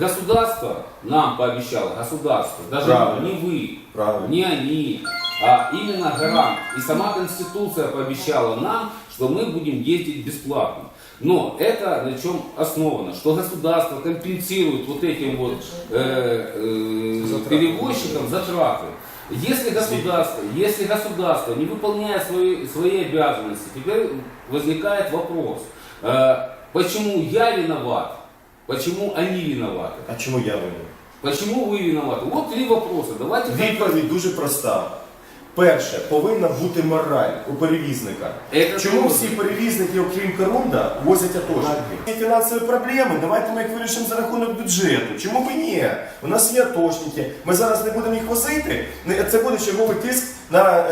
государство нам пообещало, государство, даже Правильно. не вы, Правильно. не они, а именно гарант. И сама Конституция пообещала нам, что мы будем ездить бесплатно. Но это на чем основано? Что государство компенсирует вот этим вот э, э, перевозчикам затраты. Если государство, если государство не выполняет свои, свои обязанности, теперь возникает вопрос, э, почему я виноват, почему они виноваты, А чому я винен? почему вы виноваты? Вот три вопроса. Давайте Відповідь дуже проста. Перше, повинна бути мораль у перевізника. Це Чому добре. всі перевізники, окрім Корунда, возять атошники? Є фінансові проблеми, давайте ми їх вирішимо за рахунок бюджету. Чому б і ні? У нас є атошники, ми зараз не будемо їх возити. Не- Це буде черговий тиск на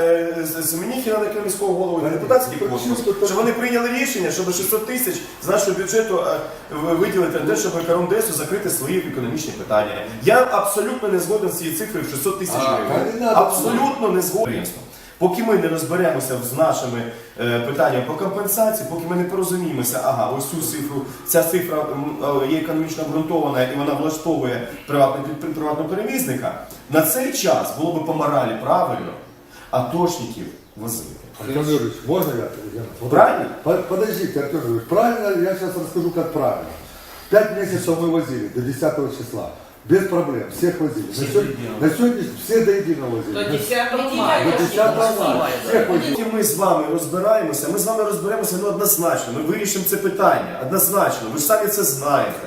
з на міського голову, на депутатський корпус. Що вони прийняли рішення, щоб 600 тисяч з нашого бюджету е, виділити те, щоб Корундесу закрити свої економічні питання. Я абсолютно не згоден з цією цифрою в 600 тисяч гривень. Абсолютно не згоден. Поки ми не розберемося з нашими е, питаннями по компенсації, поки ми не порозуміємося, ага, ось цю цифру, ця цифра е, є економічно обґрунтована і вона влаштовує приватного перевізника, на цей час було би по моралі правильно атошників возити. Артем Юрьевич, можно я? я- вот Правильно? По- Подождите, Артем Юрьевич, правильно, я сейчас расскажу, как правильно. Пять месяцев мы возили до 10 числа. Без проблем, всех возили. На сегодня, на сегодня все до единого возили. До На- 10 мая. До 10 мая. Всех возили. Поки ми з вами розбираємося, ми з вами розберемося ну, однозначно. Ми вирішимо це питання. Однозначно. Ви ж самі це знаєте.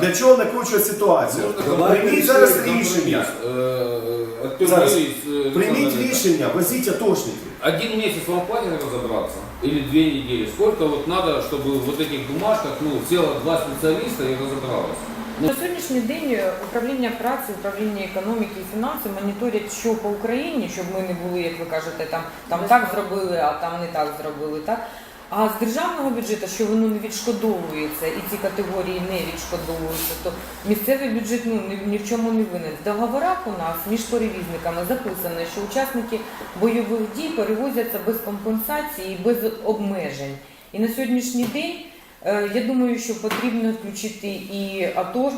Для чого накручувати ситуацію? Прийміть зараз рішення. Зараз. отвернулись, э, Прийміть Александр рішення, возіть атошників. Один месяц вам хватит разобраться? Или две недели? Сколько вот надо, чтобы вот этих бумажках, ну, села два специалиста и разобралось? На сьогоднішній день е, управління праці, управління економіки і фінансів моніторять, що по Україні, щоб ми не були, як ви кажете, там, там так зробили, а там не так зробили. Так? А з державного бюджету, що воно не відшкодовується, і ці категорії не відшкодовуються, то місцевий бюджет ну, ні, ні в чому не винен. В договорах у нас між перевізниками записано, що учасники бойових дій перевозяться без компенсації і без обмежень. І на сьогоднішній день Е, Я думаю, що потрібно включити і АТО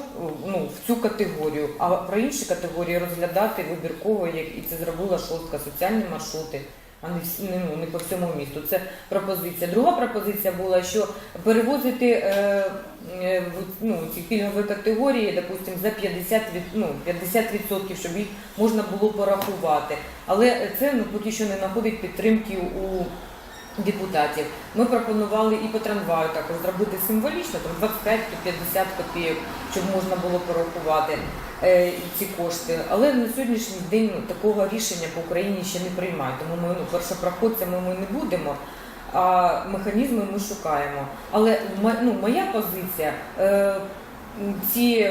ну, в цю категорію, а про інші категорії розглядати вибірково, як і це зробила шостка, соціальні маршрути, а не всі не, ну, не по всьому місту. Це пропозиція. Друга пропозиція була, що перевозити е, е, ну, ці пільгові категорії, допустим, за 50%, від, ну, 50% щоб їх можна було порахувати. Але це ну, поки що не знаходить підтримки у депутатів. Ми пропонували і по трамваю також зробити символічно, там 25-50 копійок, щоб можна було порахувати е, ці кошти. Але на сьогоднішній день ну, такого рішення по Україні ще не приймають. Тому ми ну, першопроходцями ми не будемо. А механізми ми шукаємо. Але ну, моя позиція, е, ці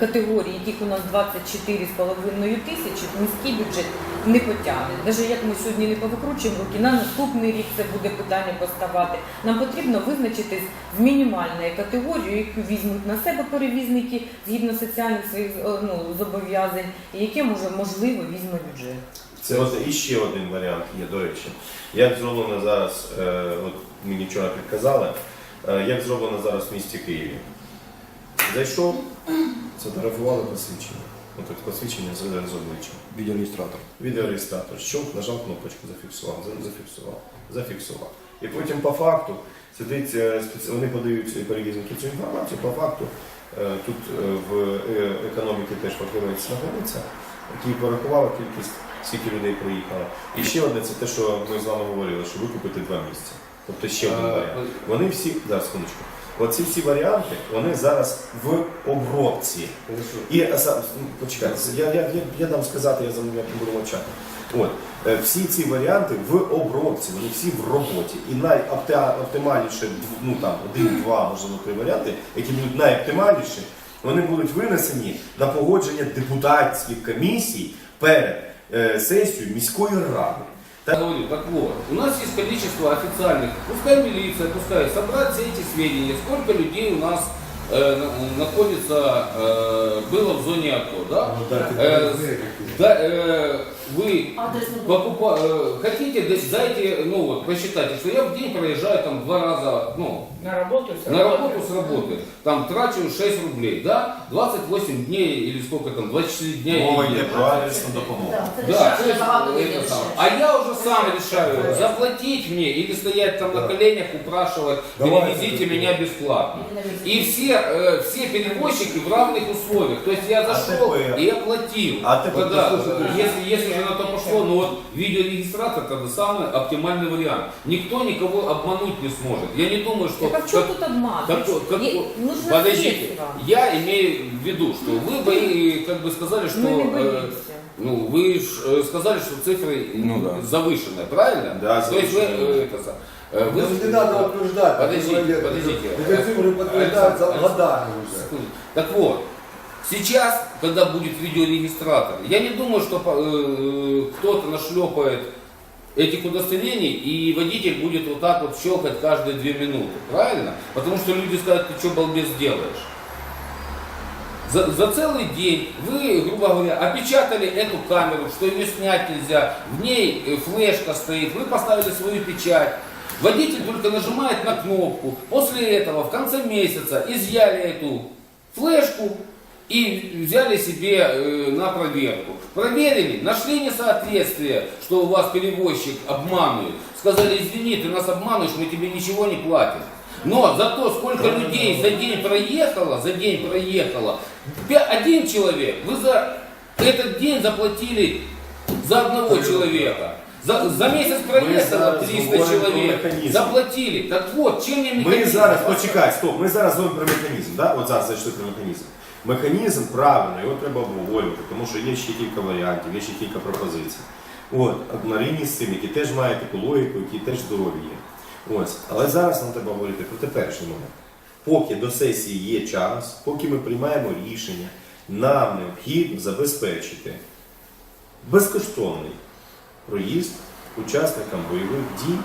категорії, яких у нас 24,5 тисячі, міський бюджет не потягне. Навіть як ми сьогодні не повикручуємо руки, на наступний рік це буде питання поставати. Нам потрібно визначитись з мінімальною категорією, яку візьмуть на себе перевізники згідно соціальних своїх е, ну, зобов'язань, і яке може можливо візьме бюджет. Це от іще один варіант є, до речі. Як зроблено зараз, е, от мені вчора підказали, е, як зроблено зараз в місті Києві. Зайшов, сфотографували посвідчення. От тут посвідчення з, з обличчям. Відеореєстратор. Відеореєстратор. Що? Нажав кнопочку, зафіксував, зафіксував, зафіксував. І потім по факту сидить, е, спеці- вони подають е, перевізники цю інформацію, по факту е, тут е, в е, економіці теж фахівець знаходиться, який порахував кількість, скільки людей проїхало. І ще одне це те, що ми з вами говорили, що викупити два місця. Тобто ще один варіант. Вони всі, зараз, секундочку. Оці всі варіанти, вони зараз в обробці. І ну, почекайте, я, я, я, я дам сказати, я за буду мовчати. От, е, всі ці варіанти в обробці, вони всі в роботі. І найоптимальніше, ну там один-два, можливо, три варіанти, які будуть найоптимальніші, вони будуть винесені на погодження депутатських комісій перед е, сесією міської ради. Так говорю, так вот, у нас есть количество официальных, пускай милиция, пускай собрать все эти сведения, сколько людей у нас э, на- находится, э, было в зоне АТО, да? Ну, да, Э, ты какие. да, э, вы покупа- э, хотите, да- дайте, ну вот, посчитайте, что я в день проезжаю там два раза, ну, На работу? с на работу с работы, там трачу 6 рублей, да, 28 дней или сколько там, 24 дня. Мова еду. йде про адресну допомогу. Да, то есть, это самое. А я уже сам решаю, заплатить мне или стоять там на коленях, упрашивать, Давай, перевезите меня бесплатно. И все, э, все перевозчики в равных условиях. То есть я А зашел теперь- и оплатил. а теперь Тогда, послушайте, э, если, если же на то пошло, ну вот видеорегистратор это самый оптимальный вариант. Никто никого обмануть не сможет. Я не думаю, что... Так а в чем как- тут обман? как- нужно подождите, средства. я имею в виду, что вы бы, как бы сказали, что... Мы не э, боимся. ну, вы э, сказали, что цифры Ну да. завышенные, правильно? Да, То есть вы, э, это, вы Ну, не надо утверждать. Подождите, подождите. Эти цифры подтверждаются годами уже. Так вот, сейчас, когда будет видеорегистратор, я не думаю, что э, кто-то нашлепает этих удостоверений, и водитель будет вот так вот щелкать каждые две минуты, правильно? Потому что люди скажут, ты что, балбес, делаешь? За, за целый день вы, грубо говоря, опечатали эту камеру, что ее снять нельзя, в ней э, флешка стоит, вы поставили свою печать. Водитель только нажимает на кнопку. После этого в конце месяца изъяли эту флешку и взяли себе э, на проверку. Проверили, нашли несоответствие, что у вас перевозчик обманывает. Сказали, извини, ты нас обманываешь, мы тебе ничего не платим. Но за то, сколько людей за день проехало, за день проехало, пя- один человек, вы за этот день заплатили за одного человека. За, за месяц проехало зараз 300 говоримо про человек, механізм. заплатили. Так вот, чем не Ми механизм? зараз, почекай, стоп, ми зараз говоримо про механізм. Да? От зараз зайшли про механізм. Механізм правильно, його треба обговорювати, тому що є ще кілька варіантів, є ще кілька пропозицій. От, на рівні з цим, які теж мають таку логіку, які теж здорові є. Ось. Але зараз нам треба говорити про теперішній момент. Поки до сесії є час, поки ми приймаємо рішення, нам необхідно забезпечити безкоштовний проїзд учасникам бойових дій,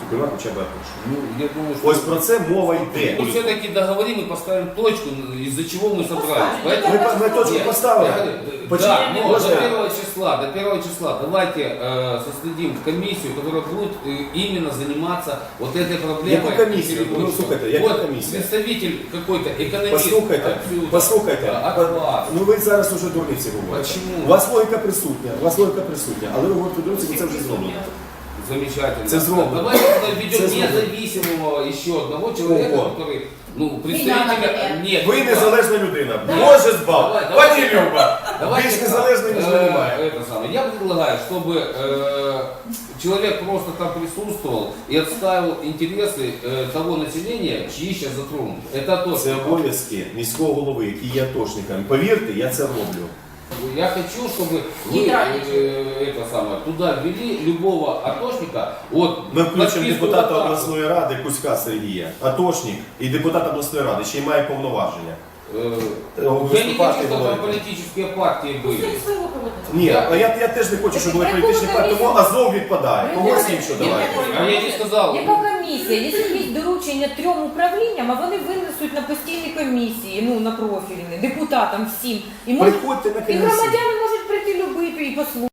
зокрема хоча б атошникам. Ну, я думаю, что... Ось про це мова йде. Мы все-таки договорим и поставим точку, из-за чего мы собрались. Поставим. Поэтому... Ми, ми точку Нет, поставили. я говорю, Почему? Да, но Можно до я? первого числа, до первого числа давайте э, создадим комиссию, которая будет э, именно заниматься вот этой проблемой. Яку комісію? перевозчиков. Ну, слухайте, яка вот комісія? представитель какой-то экономист. Послухайте, отсюда, послухайте. э, от вас. Ну ви зараз уже дурниці говорите. Почему? У вас логіка присутня, у вас логіка присутня, але ви говорите дурниці, бо це вже зроблено. Замечательно. Це зроблено. Давайте тогда введем Це зроблено. независимого еще одного человека, Кого? который, ну, представителя... например. Нет, Ви не незалежна людина. Да. Боже збав! Давай, Пані давай. Люба! Давайте Більш так, незалежної ніж э, немає. это самое. Я предлагаю, чтобы э, человек просто там присутствовал и отстаивал интересы э, того населения, чьи сейчас затронуты. Это то, Це что обов'язки міського голови, який є атошником. Повірте, я це роблю. я хочу, чтобы вы Нейтральничать. э, это самое, туда ввели любого атошника. Вот, Ми включимо подписку депутата вот так. обласної ради Кузька Сергія, атошник і депутат обласної ради, ще й має повноваження. Э, Е, Я не виступати хочу, чтобы там говорити. политические партии были. Пускай своего кого-то. Ні, а я, я теж не хочу, щоб були Яку політичні партії, комісію? тому Азов відпадає. Когось іншого Нет, давайте. а я не сказал. Яка комісія? Якщо є Доручення трьом управлінням, а вони винесуть на постійні комісії, ну на профільні, депутатам всім. І, можуть, Приходьте на і громадяни можуть прийти любити і послухати.